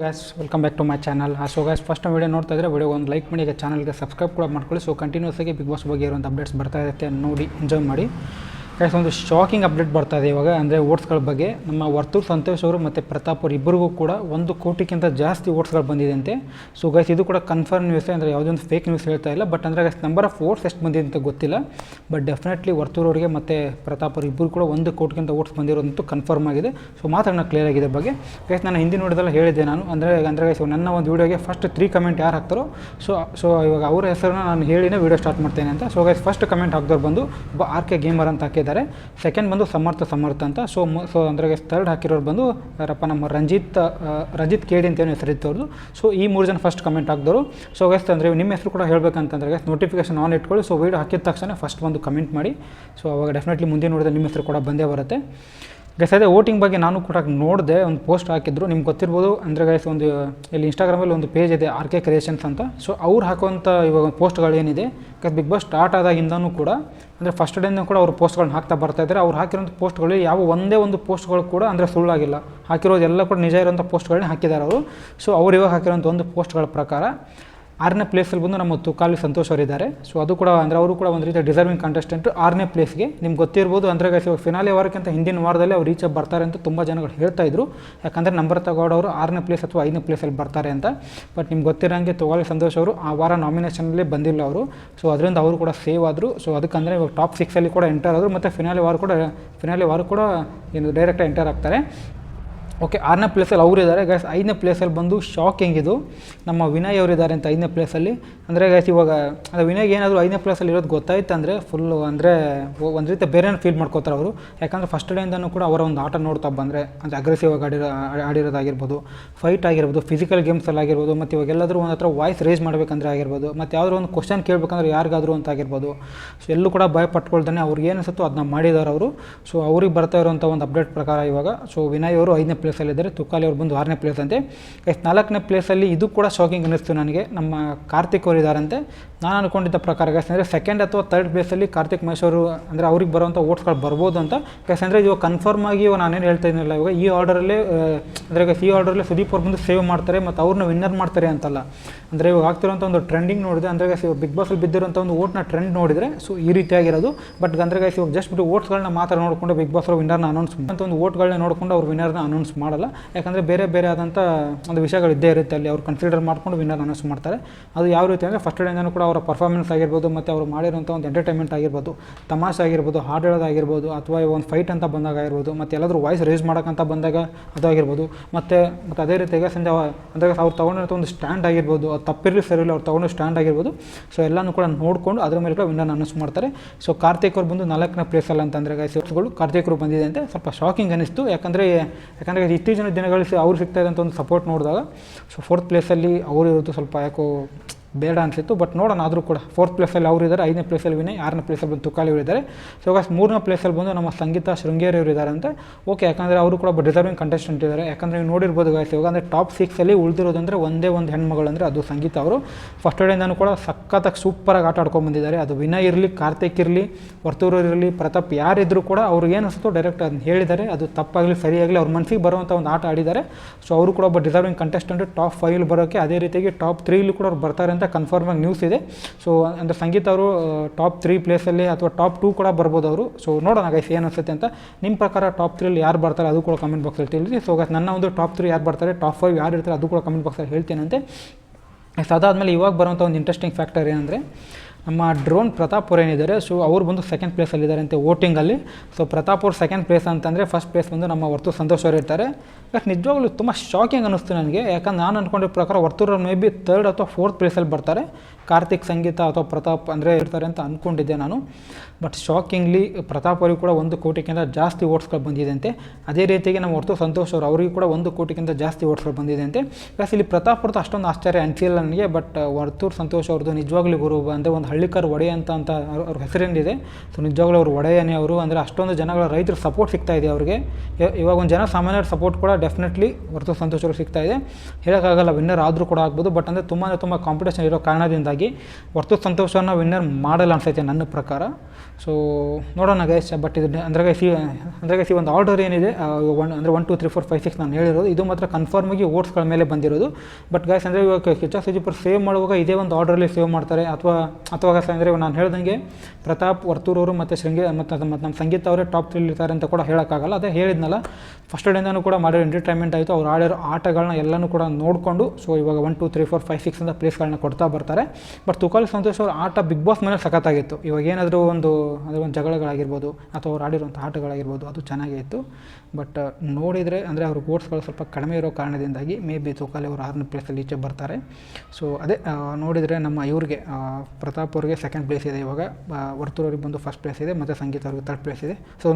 Guys welcome back to my channel so guys first video ನೋಡ್ತಾ ಇದ್ದರೆ video ಒಂದು like ಮಾಡಿ, ಈಗ ಚಾನಲ್ಗೆ ಸಬ್ಸ್ಕ್ರೈಬ್ ಕೂಡ ಮಾಡ್ಕೊಳ್ಳಿ. ಸೊ ಕಂಟಿನ್ಯೂಸ್ ಆಗಿ ಬಿಗ್ ಬಾಸ್ ಬಗ್ಗೆ ಇರುವಂಥ ಅಪ್ಡೇಟ್ಸ್ ಬರ್ತಾ ಇರುತ್ತೆ. ನೋಡಿ ಎಂಜಾಯ್ ಮಾಡಿ. ಗ್ಯಾಸ್ ಒಂದು ಶಾಕಿಂಗ್ ಅಪ್ಡೇಟ್ ಬರ್ತಾ ಇದೆ ಇವಾಗ. ಅಂದರೆ ಓಟ್ಸ್ಗಳ ಬಗ್ಗೆ. ನಮ್ಮ ವರ್ತೂರ್ ಸಂತೋಷ್ ಅವರು ಮತ್ತು ಪ್ರತಾಪ್ ಅವರು ಇಬ್ಬರಿಗೂ ಕೂಡ ಒಂದು ಕೋಟಿಗಿಂತ ಜಾಸ್ತಿ ಓಟ್ಸ್ಗಳು ಬಂದಿದೆ ಅಂತೆ ಸೊ ಗೈಸ್ ಇದು ಕೂಡ ಕನ್ಫರ್ಮ್ ನ್ಯೂಸ್ ಅಂದರೆ ಯಾವುದೇ ಒಂದು ಫೇಕ್ ನ್ಯೂಸ್ ಹೇಳ್ತಾ ಇಲ್ಲ. ಬಟ್ ಅಂದರೆ ಗೈಸ್ ನಂಬರ್ ಆಫ್ ಓಟ್ಸ್ ಎಷ್ಟು ಬಂದಿದೆ ಅಂತ ಗೊತ್ತಿಲ್ಲ. ಬಟ್ ಡೆಫಿನೆಟ್ಲಿ ವರ್ತೂರ್ ಅವರಿಗೆ ಮತ್ತು ಪ್ರತಾಪ್ ಅವರು ಇಬ್ಬರು ಕೂಡ ಒಂದು ಕೋಟಿಗಿಂತ ಓಟ್ಸ್ ಬಂದಿರೋದಂತೂ ಕನ್ಫರ್ಮ್ ಆಗಿದೆ. ಸೊ ಮಾತಾಡೋಣ ಕ್ಲಿಯರ್ ಆಗಿದೆ ಬಗ್ಗೆ. ಗೈಸ್ ನಾನು ಹಿಂದಿನ ನೋಡಿದೆಲ್ಲ ಹೇಳಿದ್ದೆ ನಾನು. ಅಂದರೆ ಅಂದರೆ ಗೈಸ್ ನನ್ನ ಒಂದು ವೀಡಿಯೋಗೆ ಫಸ್ಟ್ ತ್ರೀ ಕಮೆಂಟ್ ಯಾರು ಹಾಕ್ತಾರೋ? ಸೊ ಸೊ ಇವಾಗ ಅವರ ಹೆಸರನ್ನ ನಾನು ಹೇಳಿನೇ ವೀಡಿಯೋ ಸ್ಟಾರ್ಟ್ ಮಾಡ್ತೇನೆ ಅಂತ. ಸೊ ಗೈಸ್ ಫಸ್ಟ್ ಕಮೆಂಟ್ ಹಾಕ್ದವ್ರು ಬಂದು ಒಬ್ಬ ಆರ್ ಕೆ ಗೇಮರ್ ಅಂತ ಹಾಕಿದ್ದಾರೆ. ಸೆಕೆಂಡ್ ಬಂದು ಸಮರ್ಥ ಸಮರ್ಥ ಅಂತ. ಸೊ ಸೊ ಅಂದ್ರೆ ಥರ್ಡ್ ಹಾಕಿರೋರು ಬಂದು, ಯಾರಪ್ಪ, ನಮ್ಮ ರಂಜಿತ್ ರಂಜಿತ್ ಕೇಡಿ ಅಂತ ಏನು ಹೆಸರಿತ್ತು ಅವ್ರದ್ದು ಸೊ ಈ ಮೂರು ಜನ ಫಸ್ಟ್ ಕಮೆಂಟ್ ಹಾಕಿದವರು. ಸೊ ಗೈಸ್ ಅಂದರೆ ನಿಮ್ಮ ಹೆಸರು ಕೂಡ ಹೇಳಬೇಕಂತಂದ್ರೆ ಗೈಸ್ ನೋಟಿಫಿಕೇಶನ್ ಆನ್ ಇಟ್ಕೊಳ್ಳಿ. ಸೊ ವೀಡಿಯೋ ಹಾಕಿದ ತಕ್ಷಣ ಫಸ್ಟ್ ಬಂದು ಕಮೆಂಟ್ ಮಾಡಿ. ಸೊ ಅವಾಗ ಡೆಫಿನೆಟ್ಲಿ ಮುಂದೆ ನೋಡಿದ್ರೆ ನಿಮ್ಮ ಹೆಸರು ಕೂಡ ಬಂದೇ ಬರುತ್ತೆ. ಗೈಸ್ ಅದೇ ವೋಟಿಂಗ್ ಬಗ್ಗೆ ನಾನು ಕೂಡ ನೋಡಿದೆ. ಒಂದು ಪೋಸ್ಟ್ ಹಾಕಿದ್ರು. ನಿಮ್ಗೆ ಗೊತ್ತಿರ್ಬೋದು. ಅಂದರೆ ಗೈಸ್ ಒಂದು, ಇಲ್ಲಿ ಇನ್ಸ್ಟಾಗ್ರಾಮಲ್ಲಿ ಒಂದು ಪೇಜ್ ಇದೆ ಆರ್ ಕೆ ಕ್ರಿಯೇಷನ್ಸ್ ಅಂತ. ಸೊ ಅವ್ರು ಹಾಕುವಂಥ ಇವಾಗ ಪೋಸ್ಟ್ಗಳು ಏನಿದೆ ಗೈಸ್ ಬಿಗ್ ಬಾಸ್ ಸ್ಟಾರ್ಟ್ ಆದಾಗಿಂದನೂ ಕೂಡ, ಅಂದರೆ ಫಸ್ಟ್ ಡೇನೂ ಕೂಡ ಅವರು ಪೋಸ್ಟ್ಗಳನ್ನ ಹಾಕ್ತಾ ಬರ್ತಾ ಇದ್ದಾರೆ ಅವ್ರು ಹಾಕಿರೋಂಥ ಪೋಸ್ಟ್ಗಳು ಯಾವ ಒಂದೇ ಒಂದು ಪೋಸ್ಟ್ಗಳು ಕೂಡ ಅಂದರೆ ಸುಳ್ಳಾಗಿಲ್ಲ ಹಾಕಿರೋದೆಲ್ಲ ಕೂಡ ನಿಜ ಇರೋಂಥ ಪೋಸ್ಟ್ಗಳನ್ನ ಹಾಕಿದ್ದಾರೆ ಅವರು. ಸೊ ಅವ್ರು ಇವಾಗ ಹಾಕಿರೋಂಥ ಒಂದು ಪೋಸ್ಟ್ಗಳ ಪ್ರಕಾರ ಆರನೇ ಪ್ಲೇಸಲ್ಲಿ ಬಂದು ನಮ್ಮ ತುಕಾಲಿ ಸಂತೋಷ್ ಅವರಿದ್ದಾರೆ. ಸೊ ಅದು ಕೂಡ ಅಂದರೆ ಅವರು ಕೂಡ ಒಂದು ರೀತಿಯ ಡಿಸರ್ವಿಂಗ್ ಕಂಟೆಸ್ಟೆಂಟ್ ಆರನೇ ಪ್ಲೇಸ್ಗೆ ನಿಮ್ಗೆ ಗೊತ್ತಿರ್ಬೋದು, ಅಂದರೆ ಇವಾಗ ಫಿನಾಲೆ ವಾರಕ್ಕಿಂತ ಹಿಂದಿನ ವಾರದಲ್ಲಿ ಅವ್ರು ರೀಚ್ ಬರ್ತಾರೆ ಅಂತ ತುಂಬ ಜನಗಳು ಹೇಳ್ತಾ ಇದ್ರು. ಯಾಕಂದರೆ ನಂಬರ್ ಗೌಡ ಅವರು ಆರನೇ ಪ್ಲೇಸ್ ಅಥವಾ ಐದನೇ ಪ್ಲೇಸಲ್ಲಿ ಬರ್ತಾರೆ ಅಂತ. ಬಟ್ ನಿಮ್ಗೆ ಗೊತ್ತಿರೋಂಗೆ ತುಕಾಲಿ ಸಂತೋಷ್ ಅವರು ಆ ವಾರ ನಾಮಿನೇಷನಲ್ಲೇ ಬಂದಿಲ್ಲ ಅವರು. ಸೊ ಅದರಿಂದ ಅವರು ಕೂಡ ಸೇವ್ ಆದರು. ಸೊ ಅದಕ್ಕಂದರೆ ಇವಾಗ ಟಾಪ್ ಸಿಕ್ಸಲ್ಲಿ ಕೂಡ ಎಂಟರ್ ಆದರು. ಮತ್ತು ಫಿನಾಲೆ ವಾರ ಕೂಡ ಫಿನಾಲೆ ವಾರ ಕೂಡ ಏನು ಡೈರೆಕ್ಟಾಗಿ ಎಂಟರ್ ಆಗ್ತಾರೆ. ಓಕೆ ಆರನೇ ಪ್ಲೇಸಲ್ಲಿ ಅವರಿದ್ದಾರೆ. ಗ್ಯಾಸ್ ಐದನೇ ಪ್ಲೇಸಲ್ಲಿ ಬಂದು ಶಾಕ್ ಇದು ನಮ್ಮ ವಿನಯ್ ಅವರಿದ್ದಾರೆ ಅಂತ ಐದನೇ ಪ್ಲೇಸಲ್ಲಿ ಅಂದರೆ ಗ್ಯಾಸ್ ಇವಾಗ ಅದು ವಿನಯ್ಗೆ ಏನಾದರೂ ಐದನೇ ಪ್ಲೇಸಲ್ಲಿ ಇರೋದು ಗೊತ್ತಾಯ್ತು ಅಂದರೆ ಫುಲ್ಲು ಅಂದರೆ ಒಂದು ರೀತಿ ಬೇರೆ ಫೀಲ್ ಮಾಡ್ಕೋತಾರೆ ಅವರು. ಯಾಕಂದರೆ ಫಸ್ಟ್ ಡೇಯಿಂದನೂ ಕೂಡ ಅವರ ಒಂದು ಆಟ ನೋಡ್ತಾ ಬಂದರೆ, ಅಂದರೆ ಅಗ್ರೆಸಿವ್ ಆಗಿ ಆಡಿರೋ ಆಡಿರೋದಾಗಿರ್ಬೋದು ಫೈಟ್ ಆಗಿರ್ಬೋದು ಫಿಸಿಕಲ್ ಗೇಮ್ಸಲ್ಲಿ ಆಗಿರ್ಬೋದು, ಮತ್ತು ಇವಾಗ ಎಲ್ಲಾದರೂ ಒಂದು ಹತ್ರ ವಾಯ್ಸ್ ರೇಸ್ ಮಾಡಬೇಕಂದ್ರೆ ಆಗಿರ್ಬೋದು, ಮತ್ತು ಯಾವುದೋ ಒಂದು ಕ್ವಶನ್ ಕೇಳಬೇಕಂದ್ರೆ ಯಾರಿಗಾದರೂ ಅಂತ ಆಗಿರ್ಬೋದು. ಸೊ ಎಲ್ಲೂ ಕೂಡ ಭಯ ಪಟ್ಕೊಳ್ತಾನೆ ಅವ್ರಿಗೆ ಏನು ಅನಿಸುತ್ತೋ ಅದನ್ನ ಮಾಡಿದ್ದಾರೆ ಅವರು. ಸೊ ಅವ್ರಿಗೆ ಬರ್ತಾ ಇರುವಂಥ ಒಂದು ಅಪ್ಡೇಟ್ ಪ್ರಕಾರ ಇವಾಗ. ಸೊ ವಿನಯ್ ಅವರು ಐದನೇ ಪ್ಲೇಸಲ್ಲಿದ್ದಾರೆ ತುಕಾಲಿ ಅವ್ರು ಬಂದು ಆರನೇ ಪ್ಲೇಸ್ ಅಂತೆ. ಎಸ್ ನಾಲ್ಕನೇ ಪ್ಲೇಸಲ್ಲಿ ಇದು ಕೂಡ ಶಾಕಿಂಗ್ ಅನ್ನಿಸ್ತು ನನಗೆ. ನಮ್ಮ ಕಾರ್ತಿಕ್ ಅವರು ಇದ್ದಾರಂತೆ. ನಾನು ಅನ್ಕೊಂಡಿದ್ದ ಪ್ರಕಾರ ಅಂದರೆ ಸೆಕೆಂಡ್ ಅಥವಾ ಥರ್ಡ್ ಪ್ಲೇಸಲ್ಲಿ ಕಾರ್ತಿಕ್ ಅವರು ಅಂದರೆ ಅವ್ರಿಗೆ ಬರುವಂಥ ಓಟ್ಸ್ಗಳು ಬರ್ಬೋದು ಅಂತ. ಅಂದರೆ ಇವಾಗ ಕನ್ಫರ್ಮ್ ಆಗಿ ಇವಾಗ ನಾನೇನು ಹೇಳ್ತಾ ಇದ್ದೀನಲ್ಲ ಇವಾಗ ಈ ಆರ್ಡರಲ್ಲೇ ಅಂದರೆ ಗೈಸ್ ಈ ಆರ್ಡರಲ್ಲೇ ಸುದೀಪ್ ಅವ್ರು ಬಂದು ಸೇವ್ ಮಾಡ್ತಾರೆ ಮತ್ತು ಅವ್ರನ್ನ ವಿನ್ನರ್ ಮಾಡ್ತಾರೆ ಅಂತಲ್ಲ. ಅಂದರೆ ಇವಾಗ ಆಗ್ತಿರೋಂಥ ಒಂದು ಟ್ರೆಂಡಿಂಗ್ ನೋಡಿದೆ ಅಂದರೆ ಗೈಸ್ ಇವಾಗ ಬಿಗ್ ಬಾಸಲ್ಲಿ ಬಿದ್ದಿರೋಂಥ ಒಂದು ಓಟ್ನ ಟ್ರೆಂಡ್ ನೋಡಿದರೆ ಸೊ ಈ ರೀತಿಯಾಗಿರೋದು. ಬಟ್ ಅಂದರೆ ಇವಾಗ ಜಸ್ಟ್ ಬಿಟ್ಟು ಓಟ್ಸ್ಗಳನ್ನ ಮಾತ್ರ ನೋಡಿಕೊಂಡು ಬಿಗ್ ಬಾಸ್ ಅವರು ವಿನ್ನರ್ನ ಅನೌನ್ಸ್ ಅಂತ ಒಂದು ಓಟ್ಗಳನ್ನ ನೋಡಿಕೊಂಡು ಅವ್ರು ವಿನ್ನರ್ನ ಅನೌನ್ಸ್ ಮಾಡಲ್ಲ. ಯಾಕಂದರೆ ಬೇರೆ ಬೇರೆ ಆದಂಥ ಒಂದು ವಿಷಯಗಳು ಇದ್ದೇ ಇರುತ್ತೆ ಅಲ್ಲಿ, ಅವ್ರು ಕನ್ಸಿಡರ್ ಮಾಡ್ಕೊಂಡು ವಿನ್ನರ್ ಅನೌನ್ಸ್ ಮಾಡ್ತಾರೆ. ಅದು ಯಾವ ರೀತಿ ಅಂದರೆ ಫಸ್ಟ್ ಡೇಯಿಂದನೂ ಕೂಡ ಅವರ ಪರ್ಫಾರ್ಮೆನ್ಸ್ ಆಗಿರ್ಬೋದು, ಮತ್ತು ಅವರು ಮಾಡಿರೋಂಥ ಒಂದು ಎಂಟರ್ಟೈನ್ಮೆಂಟ್ ಆಗಿರ್ಬೋದು, ತಮಾಷೆ ಆಗಿರ್ಬೋದು ಹಾಡು ಹೇಳೋದಾಗಿರ್ಬೋದು ಅಥವಾ ಒಂದು ಫೈಟ್ ಅಂತ ಬಂದಾಗ ಆಗಿರ್ಬೋದು, ಮತ್ತು ಎಲ್ಲಾದರೂ ವಾಯ್ಸ್ ರೇಸ್ ಮಾಡೋಕ್ಕಂತ ಬಂದಾಗ ಅದಾಗಿರ್ಬೋದು ಮತ್ತು ಮತ್ತು ಅದೇ ರೀತಿಯಾಗಿ ಸಂಜೆ ಅಂದಾಗ ಅವ್ರು ತೊಗೊಂಡಿರೋ ಒಂದು ಸ್ಟ್ಯಾಂಡ್ ಆಗಿರ್ಬೋದು, ಅದು ತಪ್ಪಿರಲಿ ಸರಿಯಿಲ್ಲ ಅವ್ರು ತೊಗೊಂಡು ಸ್ಟ್ಯಾಂಡ್ ಆಗಿರ್ಬೋದು ಸೊ ಎಲ್ಲನೂ ಕೂಡ ನೋಡಿಕೊಂಡು ಅದ್ರ ಮೇಲೆ ಕೂಡ ವಿನ್ನರ್ ಅನೌನ್ಸ್ ಮಾಡ್ತಾರೆ. ಸೊ ಕಾರ್ತಿಕ್ ಅವ್ರು ಬಂದು ನಾಲ್ಕನೇ ಪ್ಲೇಸಲ್ಲಿ ಅಂತಂದರೆ ಗೈಸ್ಗಳು ಕಾರ್ತಿಕ್ ಅವರು ಬಂದಿದೆ ಅಂತ ಸ್ವಲ್ಪ ಶಾಕಿಂಗ್ ಅನಿಸ್ತು. ಯಾಕಂದರೆ ಯಾಕಂದರೆ ಇತ್ತೀಚಿನ ದಿನಗಳಲ್ಲಿ ಅವ್ರು ಸಿಗ್ತಾ ಇದ್ದಂಥ ಒಂದು ಸಪೋರ್ಟ್ ನೋಡಿದಾಗ ಸೊ ಫೋರ್ತ್ ಪ್ಲೇಸಲ್ಲಿ ಅವರು ಇರೋದು ಸ್ವಲ್ಪ ಯಾಕೋ ಬೇಡ ಅನಿಸಿತ್ತು. ಬಟ್ ನೋಡೋಣ, ಆದರೂ ಕೂಡ. ಫೋರ್ತ್ ಪ್ಲೇಸಲ್ಲಿ ಅವರು ಇದ್ದಾರೆ ಐದನೇ ಪ್ಲೇಸಲ್ಲಿ ವಿನಯ್, ಆರನೇ ಪ್ಲೇಸಲ್ಲಿ ಬಂದು ತುಕಾಲಿ ಅವರು ಇದ್ದಾರೆ ಸೊ ಗಸ್ ಮೂರನೇ ಪ್ಲೇಸಲ್ಲಿ ಬಂದು ನಮ್ಮ ಸಂಗೀತ ಶೃಂಗೇರಿ ಅವರು ಇದ್ದಾರೆ ಅಂತ. ಓಕೆ ಯಾಕಂದರೆ ಅವರು ಕೂಡ ಡಿಸರ್ವಿಂಗ್ ಕಂಟೆಸ್ಟೆಂಟ್ ಇದ್ದಾರೆ ಯಾಕಂದರೆ ನೀವು ನೋಡಿರ್ಬೋದು ಗಾಯ್ಸ್ ಇವಾಗ ಅಂದರೆ ಟಾಪ್ ಸಿಕ್ಸಲ್ಲಿ ಉಳಿದಿರೋದಂದರೆ ಒಂದೇ ಒಂದು ಹೆಣ್ಮಗಳು ಅಂದರೆ ಅದು ಸಂಗೀತ ಅವರು. ಫಸ್ಟ್ ಡೇಯಿಂದನೂ ಕೂಡ ಸಖತ್ತಾಗಿ ಸೂಪರಾಗಿ ಆಟ ಆಡ್ಕೊಂಡು ಬಂದಿದ್ದಾರೆ. ಅದು ವಿನಯ್ ಇರಲಿ, ಕಾರ್ತಿಕ್ ಇರಲಿ ವರ್ತೂರು ಇರಲಿ, ಪ್ರತಾಪ್ ಯಾರಿದ್ರು ಕೂಡ ಅವ್ರಿಗೆ ಏನು ಅನಿಸುತ್ತೋ ಡೈರೆಕ್ಟ್ ಅದನ್ನ ಹೇಳಿದ್ದಾರೆ. ಅದು ತಪ್ಪಾಗಲಿ, ಸರಿಯಾಗಲಿ ಅವ್ರ ಮನಸ್ಸಿಗೆ ಬರುವಂಥ ಒಂದು ಆಟ ಆಡಿದ್ದಾರೆ. ಸೊ ಅವರು ಕೂಡ ಒಬ್ಬ ಡಿಸರ್ವಿಂಗ್ ಕಂಟೆಸ್ಟೆಂಟ್ ಟಾಪ್ ಫೈವ್ ಬರೋಕ್ಕೆ ಅದೇ ರೀತಿಯಾಗಿ ಟಾಪ್ ತ್ರೀಲಿ ಕೂಡ ಅವ್ರು ಬರ್ತಾರೆ ಅಂತ ಕನ್ಫರ್ಮ್ ಆಗಿ ನ್ಯೂಸ್ ಇದೆ. ಸೊ ಅಂದರೆ ಸಂಗೀತ ಅವರು ಟಾಪ್ ತ್ರೀ ಪ್ಲೇಸಲ್ಲಿ ಅಥವಾ ಟಾಪ್ ಟೂ ಕೂಡ ಬರ್ಬೋದು ಅವರು. ಸೊ ನೋಡೋಣ ಗೈಸ್ ಏನು ಅನಿಸುತ್ತೆ ಅಂತ. ನಿಮ್ಮ ಪ್ರಕಾರ ಟಾಪ್ ತ್ರೀಲಿ ಯಾರು ಬರ್ತಾರೆ ಅದು ಕೂಡ ಕಮೆಂಟ್ ಬಾಕ್ಸಲ್ಲಿ ತಿಳಿಸಿ. ಸೊ ನನ್ನ ಒಂದು ಟಾಪ್ ತ್ರೀ ಯಾರು ಬರ್ತಾರೆ ಟಾಪ್ ಫೈವ್ ಯಾರು ಇರ್ತಾರೆ ಅದು ಕೂಡ ಕಮೆಂಟ್ ಬಾಕ್ಸಲ್ಲಿ ಹೇಳ್ತೇನೆ ನೆಕ್ಸ್ಟ್ ಅದಾದಮೇಲೆ ಇವಾಗ ಬರುವಂಥ ಒಂದು ಇಂಟ್ರೆಸ್ಟಿಂಗ್ ಫ್ಯಾಕ್ಟರ್ ಏನಂದರೆ ನಮ್ಮ ಡ್ರೋನ್ ಪ್ರತಾಪ್ ಅವ್ರು ಏನಿದ್ದಾರೆ ಸೊ ಅವ್ರು ಬಂದು ಸೆಕೆಂಡ್ ಪ್ಲೇಸಲ್ಲಿದ್ದಾರೆ ಅಂತ ವೋಟಿಂಗಲ್ಲಿ. ಸೊ ಪ್ರತಾಪ್ ಅವ್ರು ಸೆಕೆಂಡ್ ಪ್ಲೇಸ್ ಅಂತಂದರೆ ಫಸ್ಟ್ ಪ್ಲೇಸ್ ಬಂದು ನಮ್ಮ ವರ್ತು ಸಂತೋಷ್ ಅವರು ಇರ್ತಾರೆ. ಬಟ್ ನಿಜವಾಗ್ಲೂ ತುಂಬ ಶಾಕಿಂಗ್ ಅನ್ನಿಸ್ತು ನನಗೆ. ಯಾಕಂದ್ರೆ ನಾನು ಅಂದ್ಕೊಂಡಿರೋ ಪ್ರಕಾರ ವರ್ತೂರ್ ಮೇ ಬಿ ತರ್ಡ್ ಅಥವಾ ಫೋರ್ತ್ ಪ್ಲೇಸಲ್ಲಿ ಬರ್ತಾರೆ. ಕಾರ್ತಿಕ್ ಸಂಗೀತ ಅಥವಾ ಪ್ರತಾಪ್ ಅಂದರೆ ಇರ್ತಾರೆ ಅಂತ ಅಂದ್ಕೊಂಡಿದ್ದೆ ನಾನು. ಬಟ್ ಶಾಕಿಂಗ್ಲಿ ಪ್ರತಾಪ್ ಅವರಿಗೂ ಕೂಡ ಒಂದು ಕೋಟಿಗಿಂತ ಜಾಸ್ತಿ ಓಟ್ಸ್ಗಳು ಬಂದಿದೆ ಅದೇ ರೀತಿಯಾಗಿ ನಮ್ಮ ವರ್ತು ಸಂತೋಷ್ ಅವರು ಅವರಿಗೂ ಕೂಡ ಒಂದು ಕೋಟಿಗಿಂತ ಜಾಸ್ತಿ ಓಟ್ಸ್ಗಳು ಬಂದಿದೆ ಅಂತೆ. ಪ್ಲಸ್ ಇಲ್ಲಿ ಪ್ರತಾಪ್ ಅವ್ರದ್ದು ಅಷ್ಟೊಂದು ಆಶ್ಚರ್ಯ ಅನಿಸಿಲ್ಲ ನನಗೆ ಬಟ್ ವರ್ತೂರ್ ಸಂತೋಷ್ ಅವ್ರದ್ದು ನಿಜವಾಗ್ಲೂ ಗುರು ಅಂದರೆ ಒಂದು ಹಳ್ಳಿಕರ್ ಒಡೆಯ ಅಂತ ಅಂತ ಅವ್ರ ಹೆಸರೇನಿದೆ ಸೊ ನಿಜವಾಗ್ಲೂ ಅವ್ರ ಒಡೆಯನೇ ಅವರು ಅಂದರೆ ಅಷ್ಟೊಂದು ಜನಗಳ ರೈತರ ಸಪೋರ್ಟ್ ಸಿಗ್ತಾ ಇದೆ ಅವರಿಗೆ ಇವ- ಇವಾಗ ಒಂದು ಜನ ಸಾಮಾನ್ಯರ ಸಪೋರ್ಟ್ ಕೂಡ ಡೆಫಿನೆಟ್ಲಿ ಹೊರತು ಸಂತೋಷವಾಗಿ ಸಿಗ್ತಾ ಇದೆ ಹೇಳೋಕ್ಕಾಗಲ್ಲ ವಿನ್ನರ್ ಆದರೂ ಕೂಡ ಆಗ್ಬೋದು ಬಟ್ ಅಂದರೆ ತುಂಬ ತುಂಬ ಕಾಂಪಿಟೇಷನ್ ಇರೋ ಕಾರಣದಿಂದಾಗಿ ಹೊರತು ಸಂತೋಷವನ್ನು ವಿನ್ನರ್ ಮಾಡಲ್ಲ ಅನ್ಸೈತೆ ನನ್ನ ಪ್ರಕಾರ ಸೊ ನೋಡೋಣ ಗೈಸ್ ಬಟ್ ಇದು ಅಂದ್ರೆ ಸಿ ಅಂದರೆ ಈ ಒಂದು ಆರ್ಡರ್ ಏನಿದೆ ಒನ್ ಅಂದರೆ one two three four five six ನಾನು ಹೇಳಿರೋದು ಇದು ಮಾತ್ರ ಕನ್ಫರ್ಮ್ ಆಗಿ ಓಟ್ಸ್ಗಳ ಮೇಲೆ ಬಂದಿರೋದು ಬಟ್ ಗೈಸ್ ಅಂದರೆ ಇವಾಗ ಕಿಚ್ಚ ಸುದೀಪರ್ ಸೇವ್ ಮಾಡುವಾಗ ಇದೇ ಒಂದು ಆರ್ಡರಲ್ಲಿ ಸೇವ್ ಮಾಡ್ತಾರೆ ಅಥವಾ ಅಥವಾ ಅಂದರೆ ನಾನು ಹೇಳ್ದಂಗೆ ಪ್ರತಾಪ್, ವರ್ತೂರವರು ಮತ್ತು ಶೃಂಗೇ ಮತ್ತು ಮತ್ತು ನಮ್ಮ ಸಂಗೀತ ಅವರೇ ಟಾಪ್ ತ್ರೀಲಿ ಇರ್ತಾರೆ ಅಂತ ಕೂಡ ಹೇಳೋಕ್ಕಾಗಲ್ಲ. ಅದೇ ಹೇಳಿದ್ನಲ್ಲ ಫಸ್ಟ್ ಡೇಯಿಂದನೂ ಕೂಡ ಮಾಡಿರೋ ಎಂಟರ್ಟೈನ್ಮೆಂಟ್ ಆಯಿತು. ಅವ್ರು ಆಡಿರೋ ಆಟಗಳನ್ನ ಎಲ್ಲನೂ ಕೂಡ ನೋಡಿಕೊಂಡು ಸೊ ಇವಾಗ one two three four five six ಅಂತ ಪ್ಲೇಸ್ಗಳನ್ನ ಕೊಡ್ತಾ ಬರ್ತಾರೆ. ಬಟ್ ತುಕಾಲಿ ಸಂತೋಷ್ ಅವ್ರ ಆಟ ಬಿಗ್ ಬಾಸ್ ಮೇಲೆ ಸಖತ್ತಾಗಿತ್ತು. ಇವಾಗ ಏನಾದರೂ ಒಂದು ಅಂದರೆ ಒಂದು ಜಗಳಗಳಾಗಿರ್ಬೋದು, ಅಥವಾ ಅವ್ರು ಆಡಿರುವಂಥ ಆಟಗಳಾಗಿರ್ಬೋದು, ಅದು ಚೆನ್ನಾಗೇ ಇತ್ತು. ಬಟ್ ನೋಡಿದರೆ ಅಂದರೆ ಅವ್ರ ಗೋಟ್ಸ್ಗಳು ಸ್ವಲ್ಪ ಕಡಿಮೆ ಇರೋ ಕಾರಣದಿಂದಾಗಿ ಮೇ ಬಿ ತುಕಾಲಿ ಅವರು ಆರನೇ ಪ್ಲೇಸಲ್ಲಿ ಈಚೆ ಬರ್ತಾರೆ. ಸೊ ಅದೇ ನೋಡಿದರೆ ನಮ್ಮ ಇವ್ರಿಗೆ ಪ್ರತಾಪ್ ಅವ್ರಿಗೆ ಸೆಕೆಂಡ್ ಪ್ಲೇಸ್ ಇದೆ ಇವಾಗ. ವರ್ತೂರವ್ರಿಗೆ ಬಂದು ಫಸ್ಟ್ ಪ್ಲೇಸ್ ಇದೆ, ಮತ್ತು ಸಂಗೀತ ಅವ್ರಿಗೆ ತರ್ಡ್ ಪ್ಲೇಸ್ ಇದೆ. ಸೊ